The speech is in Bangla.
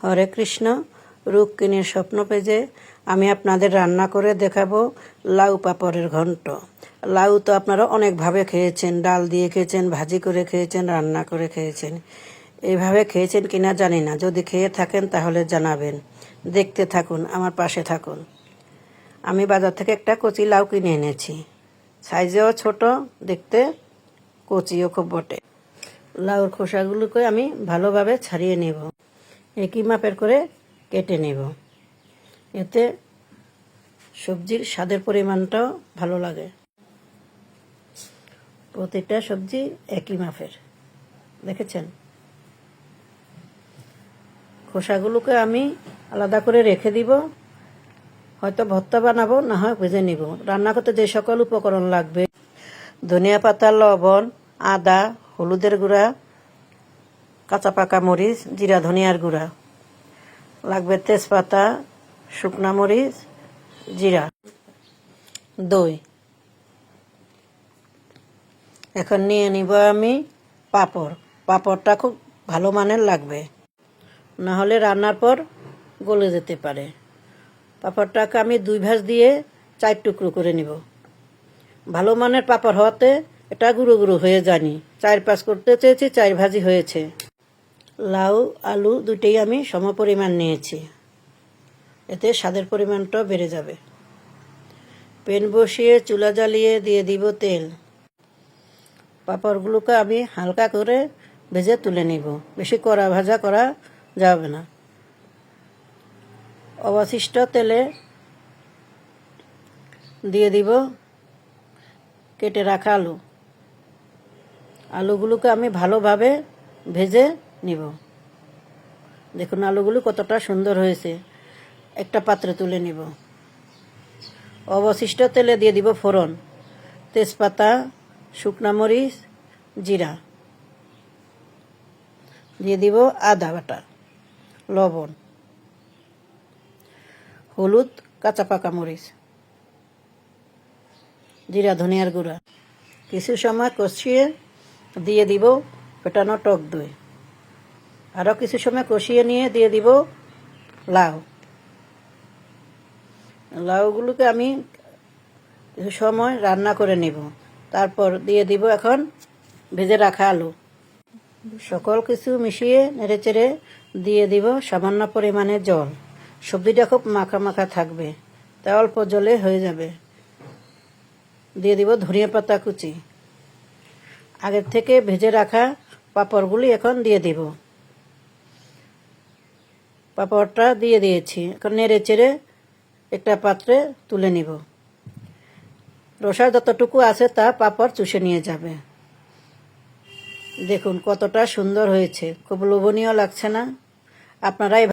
হরে কৃষ্ণ রুক্মিণীর স্বপ্ন পেজে আমি আপনাদের রান্না করে দেখাবো লাউ পাপড়ের ঘন্ট। লাউ তো আপনারা অনেকভাবে খেয়েছেন, ডাল দিয়ে খেয়েছেন, ভাজি করে খেয়েছেন, রান্না করে খেয়েছেন। এইভাবে খেয়েছেন কিনা জানি না, যদি খেয়ে থাকেন তাহলে জানাবেন। দেখতে থাকুন, আমার পাশে থাকুন। আমি বাজার থেকে একটা কচি লাউ কিনে এনেছি। সাইজেও ছোট, দেখতে কচিও খুব বটে। লাউর খোসাগুলোকে আমি ভালোভাবে ছাড়িয়ে নেব। একই মাপের করে কেটে নেব। এতে সবজির স্বাদের পরিমাণটাও ভালো লাগে। প্রতিটা সবজি একই মাপের, দেখেছেন? খোসাগুলোকে আমি আলাদা করে রেখে দিব। হয়তো ভর্তা বানাবো, না হয় ভেজে নিব। রান্না করতে যে সকল উপকরণ লাগবে, ধনিয়া পাতা, লবণ, আদা, হলুদের গুঁড়া কাঁচা পাকা মরিচ, জিরা, ধনিয়ার গুঁড়া। লাগবে তেজপাতা, শুকনা মরিচ, জিরা। দই। এখন নিয়ে নিব আমি পাপড়। পাপড়টা খুব ভালো মানের লাগবে। না হলে রান্নার পর গলে যেতে পারে। পাপড়টাকে আমি দুই ভাঁজ দিয়ে চার টুকরো করে নিব। ভালো মানের পাঁপড় হওয়াতে এটা গুঁড়ো গুঁড়ো হয়ে যায়নি। চার পাঁচ করতে চেয়েছি, চার ভাজি হয়েছে। লাউ, আলু দুটেই আমি সম পরিমাণ নিয়েছি। এতে স্বাদের পরিমাণটাও বেড়ে যাবে। পেন বসিয়ে চুলা জ্বালিয়ে দিয়ে দিব তেল। পাঁপড়গুলোকে আমি হালকা করে ভেজে তুলে নিব। বেশি কড়া ভাজা করা যাবে না। অবশিষ্ট তেলে দিয়ে দিব কেটে রাখা আলু। আলুগুলোকে আমি ভালোভাবে ভেজে নিব। দেখুন আলুগুলো কতটা সুন্দর হয়েছে। একটা পাত্রে তুলে নিব। অবশিষ্ট তেলে দিয়ে দিব ফোড়ন, তেজপাতা, শুকনা মরিচ, জিরা। দিয়ে দিব আদা বাটা, লবণ, হলুদ, কাঁচা পাকা মরিচ, জিরা, ধনিয়ার গুঁড়া। কিছু সময় কষিয়ে দিয়ে দিব ফেটানো টক দই। আরও কিছু সময় কষিয়ে নিয়ে দিয়ে দিব লাউ। লাউগুলোকে আমি কিছু সময় রান্না করে নিব। তারপর দিয়ে দিব এখন ভেজে রাখা আলু। সকল কিছু মিশিয়ে নেড়ে চেড়ে দিয়ে দিব সামান্য পরিমাণে জল। সবজিটা খুব মাখা মাখা থাকবে, তা অল্প জলে হয়ে যাবে। দিয়ে দিব ধনিয়া পাতা কুচি। আগের থেকে ভেজে রাখা পাঁপড়গুলি এখন দিয়ে দিব। পাঁপড়টা দিয়ে দিয়েছি। এখন নেড়ে চেড়ে একটা পাত্রে তুলে নিব। রসার যতটুকু আছে তা পাপড় চুষে নিয়ে যাবে। দেখুন কতটা সুন্দর হয়েছে। খুব লোভনীয় লাগছে না। আপনারাই